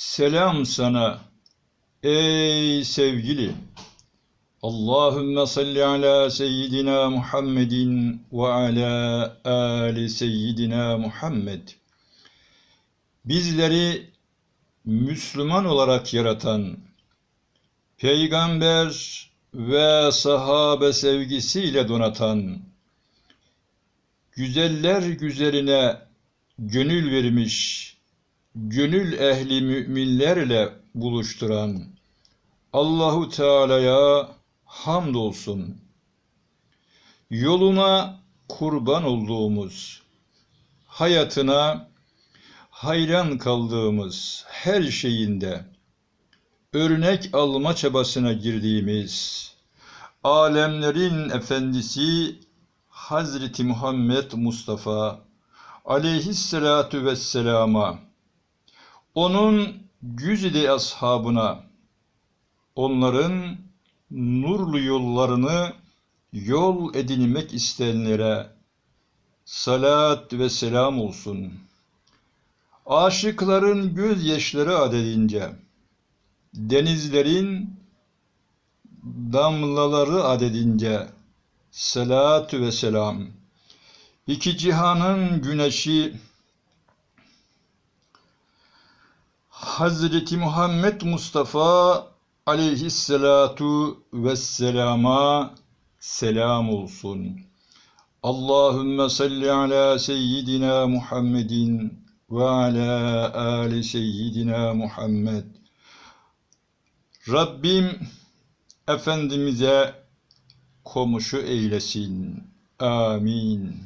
Selam sana ey sevgili. Allahümme salli ala seyyidina Muhammedin ve ala ali seyyidina Muhammed. Bizleri Müslüman olarak yaratan, peygamber ve sahabe sevgisiyle donatan, güzeller güzeline gönül vermiş, gönül ehli müminlerle buluşturan Allahu Teala'ya hamdolsun. Yoluna kurban olduğumuz, hayatına hayran kaldığımız her şeyinde örnek alma çabasına girdiğimiz alemlerin efendisi Hazreti Muhammed Mustafa aleyhissalatu vesselama onun güzide ashabına onların nurlu yollarını yol edinmek isteyenlere salat ve selam olsun. Aşıkların gözyaşları adedince, denizlerin damlaları adedince, salat ve selam. İki cihanın güneşi, Hazreti Muhammed Mustafa aleyhissalatu vesselama selam olsun. Allahümme salli ala seyyidina Muhammedin ve ala ali seyyidina Muhammed. Rabbim Efendimiz'e komşu eylesin. Amin.